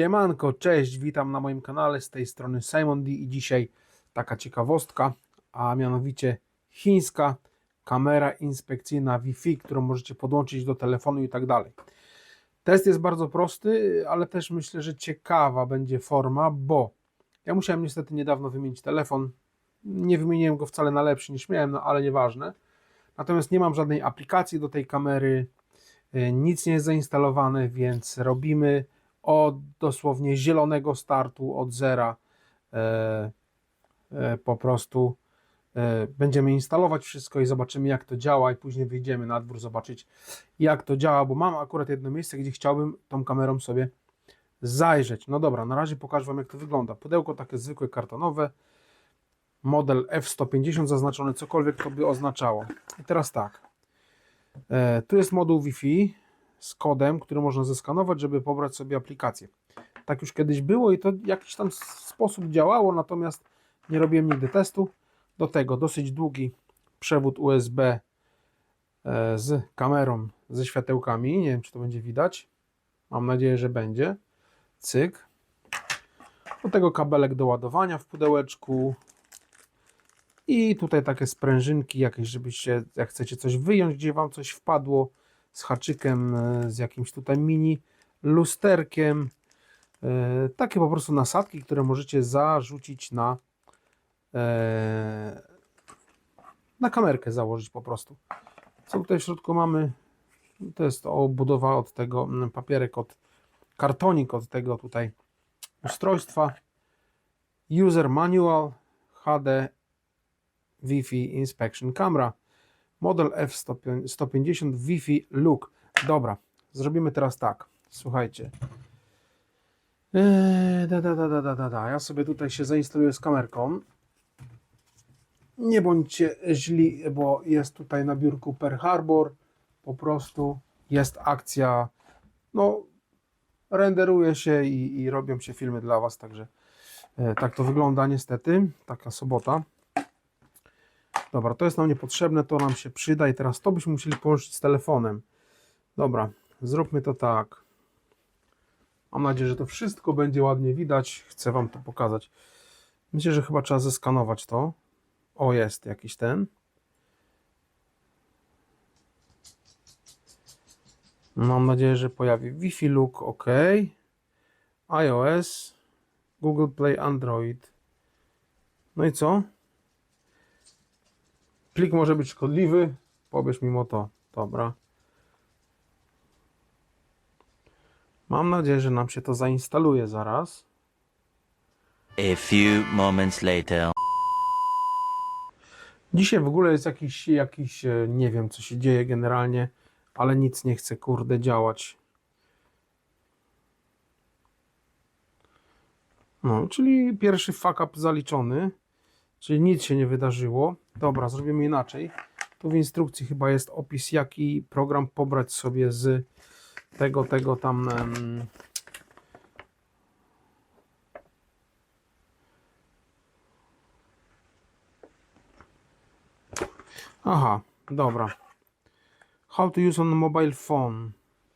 Siemanko, cześć, witam na moim kanale, z tej strony Simon D i dzisiaj taka ciekawostka, a mianowicie chińska kamera inspekcyjna Wi-Fi, którą możecie podłączyć do telefonu i tak dalej. Test jest bardzo prosty, ale też myślę, że ciekawa będzie forma, bo ja musiałem niestety niedawno wymienić telefon, nie wymieniłem go wcale na lepszy niż miałem, no ale nieważne. Natomiast nie mam żadnej aplikacji do tej kamery, y, nic nie jest zainstalowane, więc robimy od dosłownie zielonego startu, od zera. E, e, po prostu e, będziemy instalować wszystko i zobaczymy, jak to działa, i później wyjdziemy na dwór zobaczyć, jak to działa, bo mam akurat jedno miejsce, gdzie chciałbym tą kamerą sobie zajrzeć. No dobra, na razie pokażę Wam, jak to wygląda. Pudełko takie zwykłe, kartonowe, model F150 zaznaczony, cokolwiek to by oznaczało. I teraz tak, tu jest moduł Wi-Fi z kodem, który można zeskanować, żeby pobrać sobie aplikację. Tak już kiedyś było i to w jakiś tam sposób działało, natomiast nie robiłem nigdy testu. Do tego dosyć długi przewód USB e, z kamerą, ze światełkami. Nie wiem, czy to będzie widać. Mam nadzieję, że będzie. Cyk. Do tego kabelek do ładowania w pudełeczku. I tutaj takie sprężynki jakieś, żebyście, jak chcecie coś wyjąć, gdzie Wam coś wpadło, z haczykiem, e, z jakimś tutaj mini lusterkiem. E, Takie po prostu nasadki, które możecie zarzucić na, e, na kamerkę, założyć po prostu. Co tutaj w środku mamy? To jest obudowa od tego, mm, papierek od, kartonik od tego tutaj ustrojstwa. User Manual HD Wi-Fi Inspection Camera. Model F150 Wi-Fi Look. Dobra, zrobimy teraz tak. Słuchajcie. Eee, da, da, da, da, da, da. Ja sobie tutaj się zainstaluję z kamerką. Nie bądźcie źli, bo jest tutaj na biurku Pearl Harbor. Po prostu jest akcja. No, renderuje się i, i robią się filmy dla Was, także e, tak to wygląda niestety. Taka sobota. Dobra, to jest nam niepotrzebne, to nam się przyda i teraz to byśmy musieli połączyć z telefonem. Dobra, zróbmy to tak. Mam nadzieję, że to wszystko będzie ładnie widać. Chcę Wam to pokazać. Myślę, że chyba trzeba zeskanować to. O, jest jakiś ten. Mam nadzieję, że pojawi Wi-Fi Look, OK. iOS, Google Play, Android. No i co? Plik może być szkodliwy. Pobierz mimo to. Dobra. Mam nadzieję, że nam się to zainstaluje zaraz. A few moments later. Dzisiaj w ogóle jest jakiś, jakiś, e, nie wiem co się dzieje generalnie, ale nic nie chce kurde działać. No, czyli pierwszy fuck up zaliczony, czyli nic się nie wydarzyło. Dobra, zrobimy inaczej. Tu w instrukcji chyba jest opis, jaki program pobrać sobie z tego, tego tam. Aha, dobra. How to use on mobile phone.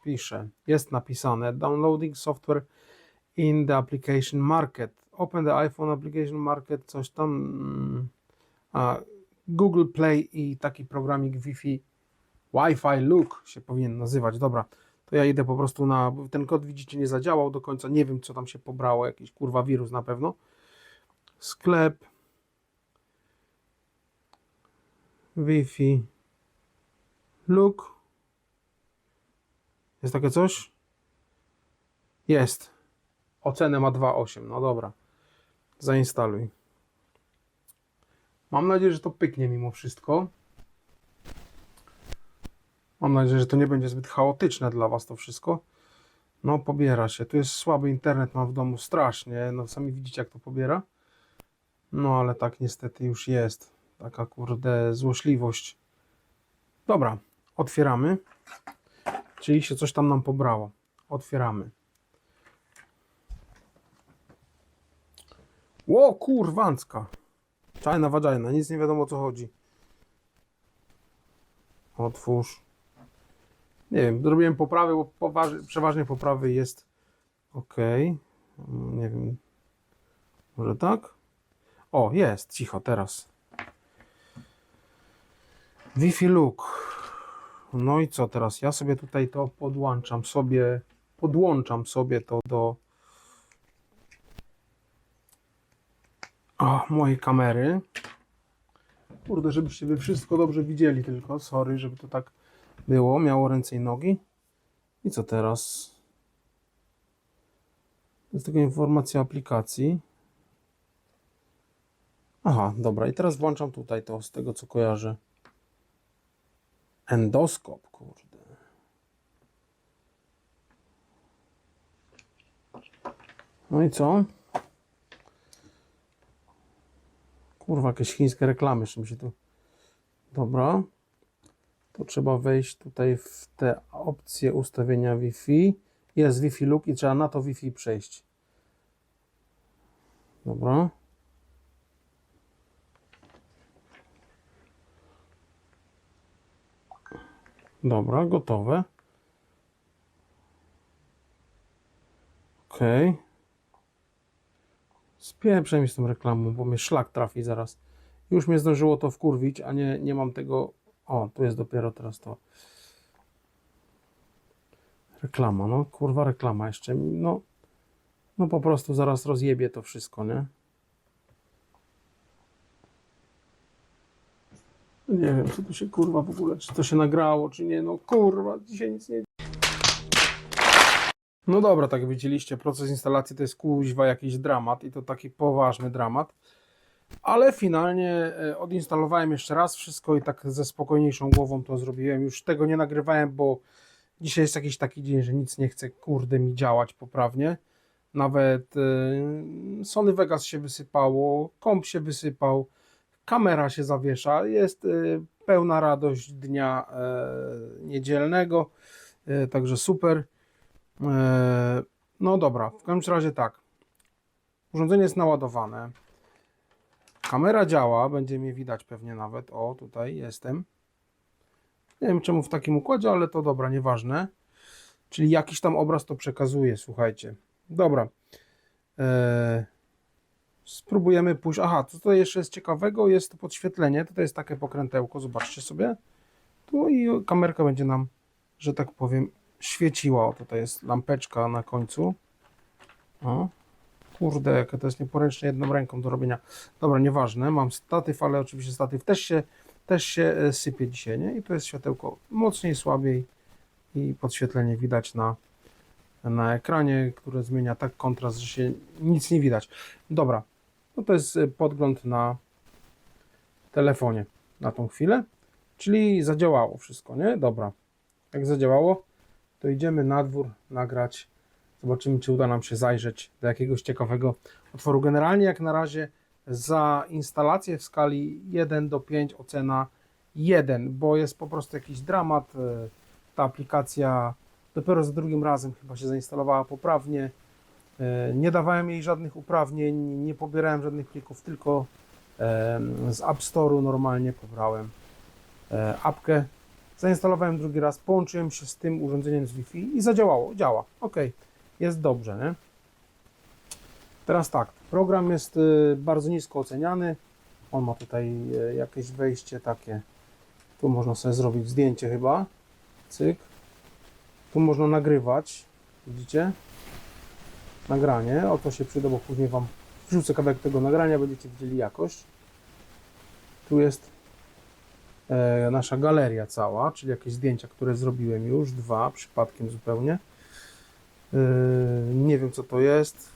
Pisze. Jest napisane. Downloading software in the application market. Open the iPhone application market. Coś tam. mm, A, Google Play i taki programik Wi-Fi. Wi-Fi Look się powinien nazywać. Dobra. To ja idę po prostu na. Ten kod widzicie nie zadziałał do końca. Nie wiem co tam się pobrało. Jakiś kurwa wirus na pewno. Sklep. Wi-Fi. Look. Jest takie coś? Jest. Ocenę ma 2,8. No dobra. Zainstaluj. Mam nadzieję, że to pyknie mimo wszystko. Mam nadzieję, że to nie będzie zbyt chaotyczne dla Was to wszystko. No, pobiera się. Tu jest słaby internet, mam w domu strasznie. No, sami widzicie, jak to pobiera. No, ale tak niestety już jest. Taka kurde złośliwość. Dobra, otwieramy. Czyli się coś tam nam pobrało. Otwieramy. Ło, kurwancka. Czajna wadzajna, nic nie wiadomo o co chodzi. Otwórz. Nie wiem, zrobiłem poprawy, bo przeważnie poprawy jest ok. Mm, Nie wiem. Może tak? O, jest, cicho, teraz. Wi-Fi Look. No i co teraz? Ja sobie tutaj to podłączam sobie, podłączam sobie to do o, mojej kamery. Kurde, żebyście wy wszystko dobrze widzieli tylko, sorry, żeby to tak było, miało ręce i nogi. I co teraz? Jest tylko informacja aplikacji. Aha, dobra, i teraz włączam tutaj to z tego co kojarzę. Endoskop, kurde. No i co? Kurwa, jakieś chińskie reklamy jeszcze mi się tu... Dobra. To trzeba wejść tutaj w te opcje ustawienia Wi-Fi. Jest Wi-Fi Look i trzeba na to Wi-Fi przejść. Dobra. Dobra, gotowe. Okej. Okay. Spieprzę mi z tą reklamą, bo mnie szlak trafi zaraz. Już mnie zdążyło to wkurwić, a nie, nie mam tego... O, tu jest dopiero teraz to. Reklama, no kurwa reklama jeszcze. No, no po prostu zaraz rozjebie to wszystko, nie? Nie wiem, co tu się kurwa w ogóle, czy to się nagrało, czy nie. No kurwa, dzisiaj nic nie. No dobra, tak widzieliście, proces instalacji to jest kuźwa jakiś dramat i to taki poważny dramat. Ale finalnie e, odinstalowałem jeszcze raz wszystko i tak ze spokojniejszą głową to zrobiłem. Już tego nie nagrywałem, bo dzisiaj jest jakiś taki dzień, że nic nie chce kurde mi działać poprawnie. Nawet e, Sony Vegas się wysypało, komp się wysypał, kamera się zawiesza. Jest e, pełna radość dnia niedzielnego, także super. No dobra, w każdym razie tak. Urządzenie jest naładowane. Kamera działa, będzie mnie widać pewnie nawet. O, tutaj jestem. Nie wiem czemu w takim układzie, ale to dobra, nieważne. Czyli jakiś tam obraz to przekazuje, słuchajcie. Dobra. Eee, spróbujemy pójść. Aha, co tutaj jeszcze jest ciekawego, jest podświetlenie. Tutaj jest takie pokrętełko, zobaczcie sobie. Tu i kamerka będzie nam, że tak powiem, świeciła. O, tutaj jest lampeczka na końcu. O, Kurde, jakie to jest nieporęczne jedną ręką do robienia. Dobra, nieważne, mam statyw, ale oczywiście statyw też się, też się e, sypie dzisiaj, nie? I to jest światełko mocniej, słabiej i podświetlenie widać na, na ekranie, które zmienia tak kontrast, że się nic nie widać. Dobra, no to jest e, podgląd na telefonie na tą chwilę, czyli zadziałało wszystko, nie? Dobra, jak zadziałało, to idziemy na dwór nagrać Zobaczymy, czy uda nam się zajrzeć do jakiegoś ciekawego otworu. Generalnie, jak na razie, za instalację w skali 1 do 5 ocena 1, bo jest po prostu jakiś dramat. E, Ta aplikacja dopiero za drugim razem chyba się zainstalowała poprawnie. E, Nie dawałem jej żadnych uprawnień, nie pobierałem żadnych plików, tylko e, z App Store'u normalnie pobrałem apkę. Zainstalowałem drugi raz, połączyłem się z tym urządzeniem z Wi-Fi i zadziałało, działa. Ok jest dobrze, nie? Teraz tak, program jest y, bardzo nisko oceniany. On ma tutaj y, jakieś wejście takie. Tu można sobie zrobić zdjęcie chyba. Cyk. Tu można nagrywać. Widzicie? Nagranie. O to się przyda, bo później Wam wrzucę kawałek tego nagrania, będziecie widzieli jakość. Tu jest nasza galeria cała, czyli jakieś zdjęcia, które zrobiłem już. Dwa przypadkiem zupełnie. Yy, nie wiem co to jest.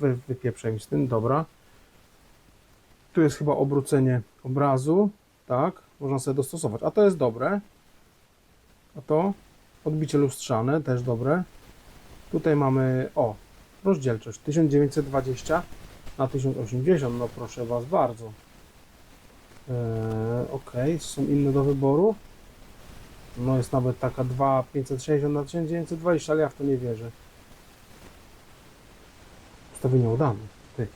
Wy, wypieprzę mi z tym, dobra. Tu jest chyba obrócenie obrazu. Tak, można sobie dostosować. A to jest dobre. A to odbicie lustrzane, też dobre. Tutaj mamy, o, rozdzielczość 1920 na 1080. No proszę Was bardzo. Eee, ok, są inne do wyboru. No jest nawet taka 2560 na 1920, ale ja w to nie wierzę. Ustawienie udane. Ty,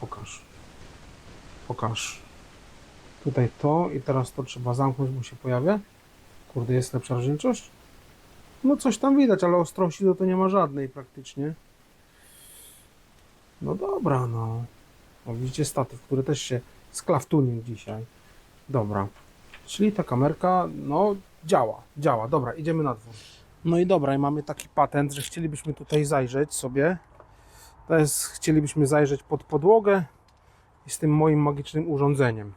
pokaż. Pokaż. Tutaj to i teraz to trzeba zamknąć, bo się pojawia. Kurde, jest lepsza rozdzielczość? No coś tam widać, ale ostrości to, to nie ma żadnej praktycznie. No dobra, no. no widzicie statyw, który też się sklawtunił dzisiaj. Dobra. Czyli ta kamerka, no działa, działa. Dobra, idziemy na dwór. No i dobra, i mamy taki patent, że chcielibyśmy tutaj zajrzeć sobie. To jest, chcielibyśmy zajrzeć pod podłogę i z tym moim magicznym urządzeniem.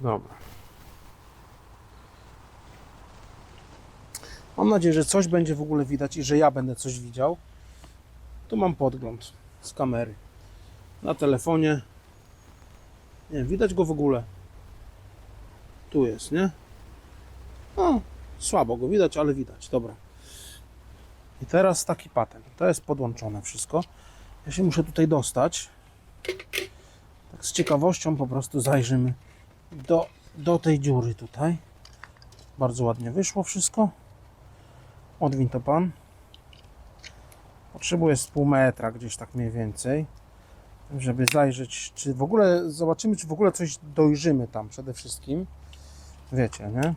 Dobra. Mam nadzieję, że coś będzie w ogóle widać i że ja będę coś widział. Tu mam podgląd z kamery. Na telefonie. Nie, widać go w ogóle. Tu jest, nie? No, słabo go widać, ale widać. Dobra. I teraz taki patent. To jest podłączone wszystko. Ja się muszę tutaj dostać. Tak z ciekawością po prostu zajrzymy do, do tej dziury tutaj. Bardzo ładnie wyszło wszystko. Odwin to pan. Potrzebuję z pół metra gdzieś tak mniej więcej, żeby zajrzeć, czy w ogóle zobaczymy, czy w ogóle coś dojrzymy tam przede wszystkim. Wiecie, nie?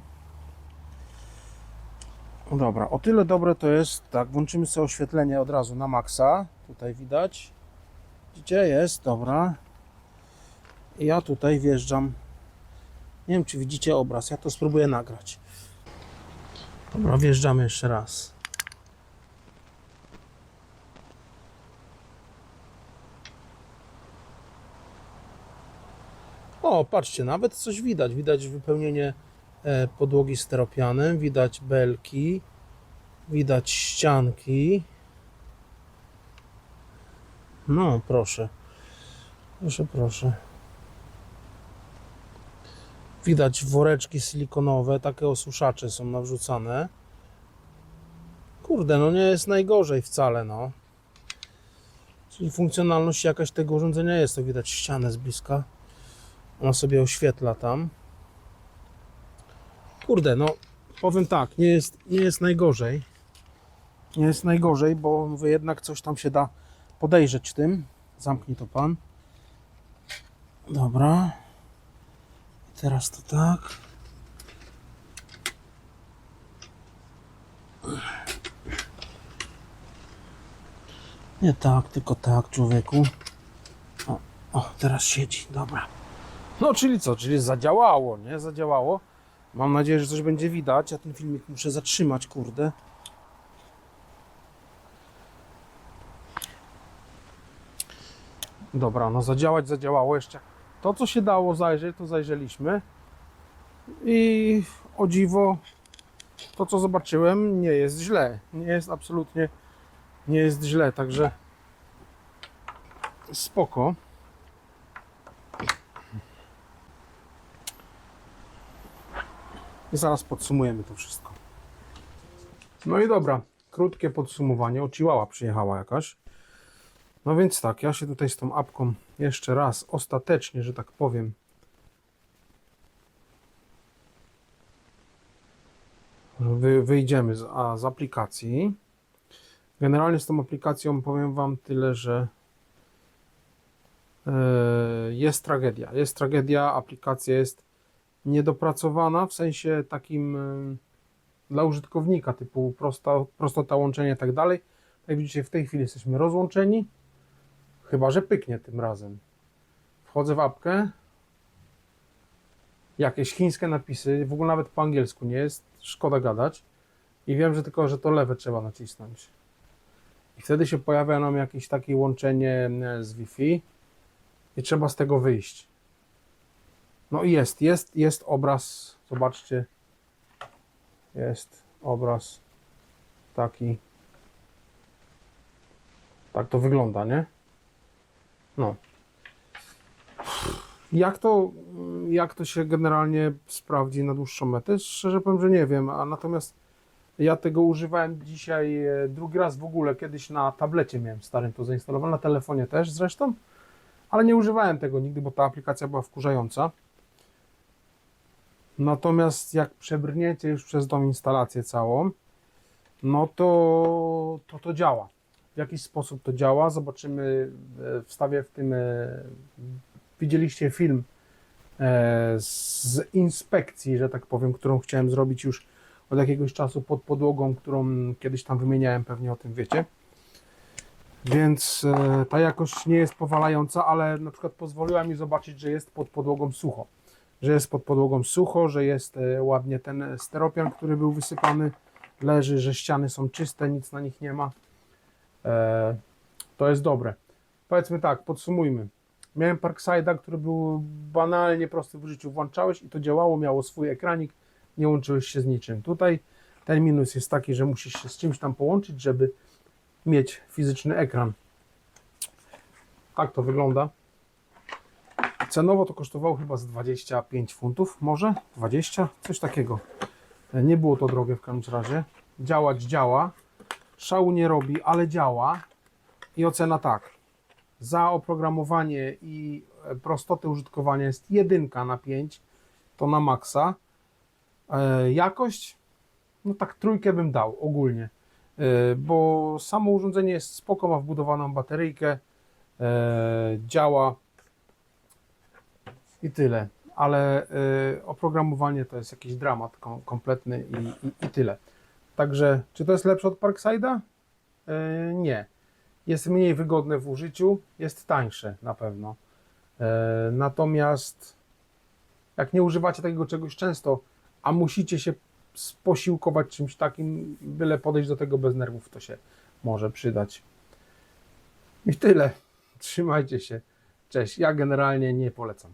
No Dobra, o tyle dobre to jest, tak, włączymy sobie oświetlenie od razu na maksa. Tutaj widać. Gdzie jest? Dobra. I ja tutaj wjeżdżam. Nie wiem, czy widzicie obraz. Ja to spróbuję nagrać. Dobra, wjeżdżamy jeszcze raz. O, patrzcie, nawet coś widać. Widać wypełnienie e, podłogi steropianem, widać belki, widać ścianki. No, proszę. Proszę, proszę. Widać woreczki silikonowe, takie osuszacze są nawrzucane. Kurde, no nie jest najgorzej wcale, no. Czyli funkcjonalność jakaś tego urządzenia jest, to widać ścianę z bliska. Ona sobie oświetla tam. Kurde, no powiem tak, nie jest, nie jest najgorzej. Nie jest najgorzej, bo mówię, jednak coś tam się da podejrzeć tym. Zamknij to pan. Dobra. Teraz to tak. Nie tak, tylko tak, człowieku. O, o, teraz siedzi, dobra. No, czyli co? Czyli zadziałało, nie? Zadziałało. Mam nadzieję, że coś będzie widać. Ja ten filmik muszę zatrzymać, kurde. Dobra, no zadziałać zadziałało jeszcze. To, co się dało zajrzeć, to zajrzeliśmy. I o dziwo, to co zobaczyłem, nie jest źle. Nie jest absolutnie, nie jest źle, także spoko. I zaraz podsumujemy to wszystko. No i dobra, krótkie podsumowanie. O, przyjechała jakaś. No więc tak, ja się tutaj z tą apką jeszcze raz ostatecznie, że tak powiem, wy, wyjdziemy z, a, z aplikacji. Generalnie z tą aplikacją powiem Wam tyle, że e, jest tragedia. Jest tragedia, aplikacja jest niedopracowana w sensie takim e, dla użytkownika, typu prosta, prostota łączenia i tak dalej. Jak widzicie, w tej chwili jesteśmy rozłączeni. Chyba, że pyknie tym razem. Wchodzę w apkę. Jakieś chińskie napisy, w ogóle nawet po angielsku nie jest, szkoda gadać. I wiem, że tylko, że to lewe trzeba nacisnąć. I wtedy się pojawia nam jakieś takie łączenie e, z Wi-Fi i trzeba z tego wyjść. No i jest, jest, jest obraz, zobaczcie. Jest obraz taki. Tak to wygląda, nie? No. Jak to, jak to się generalnie sprawdzi na dłuższą metę? Szczerze powiem, że nie wiem, a natomiast ja tego używałem dzisiaj e, drugi raz w ogóle. Kiedyś na tablecie miałem starym to zainstalowane, na telefonie też zresztą, ale nie używałem tego nigdy, bo ta aplikacja była wkurzająca. Natomiast jak przebrniecie już przez tą instalację całą, no to to, to działa. W jakiś sposób to działa. Zobaczymy, e, wstawię w tym. e, Widzieliście film e, z inspekcji, że tak powiem, którą chciałem zrobić już od jakiegoś czasu pod podłogą, którą kiedyś tam wymieniałem, pewnie o tym wiecie. Więc ta jakość nie jest powalająca, ale na przykład pozwoliła mi zobaczyć, że jest pod podłogą sucho. Że jest pod podłogą sucho, że jest e, ładnie ten steropian, który był wysypany, leży, że ściany są czyste, nic na nich nie ma. E, to jest dobre. Powiedzmy tak, podsumujmy. Miałem Parkside'a, który był banalnie prosty w życiu. Włączałeś i to działało, miało swój ekranik, nie łączyłeś się z niczym. Tutaj ten minus jest taki, że musisz się z czymś tam połączyć, żeby mieć fizyczny ekran. Tak to wygląda. Cenowo to kosztowało chyba z 25 funtów, może 20, coś takiego. Nie było to drogie w każdym razie. Działać działa, szału nie robi, ale działa. I ocena tak. Za oprogramowanie i e, prostotę użytkowania jest jedynka na 5, to na maksa. E, jakość, no tak trójkę bym dał ogólnie, E, bo samo urządzenie jest spoko, ma wbudowaną bateryjkę, e, działa i tyle. Ale e, oprogramowanie to jest jakiś dramat kom, kompletny i, i, i tyle. Także, czy to jest lepsze od Parkside'a? E, nie. Jest mniej wygodne w użyciu, jest tańsze na pewno. E, natomiast jak nie używacie takiego czegoś często, a musicie się posiłkować czymś takim, byle podejść do tego bez nerwów, to się może przydać. I tyle. Trzymajcie się. Cześć. Ja generalnie nie polecam.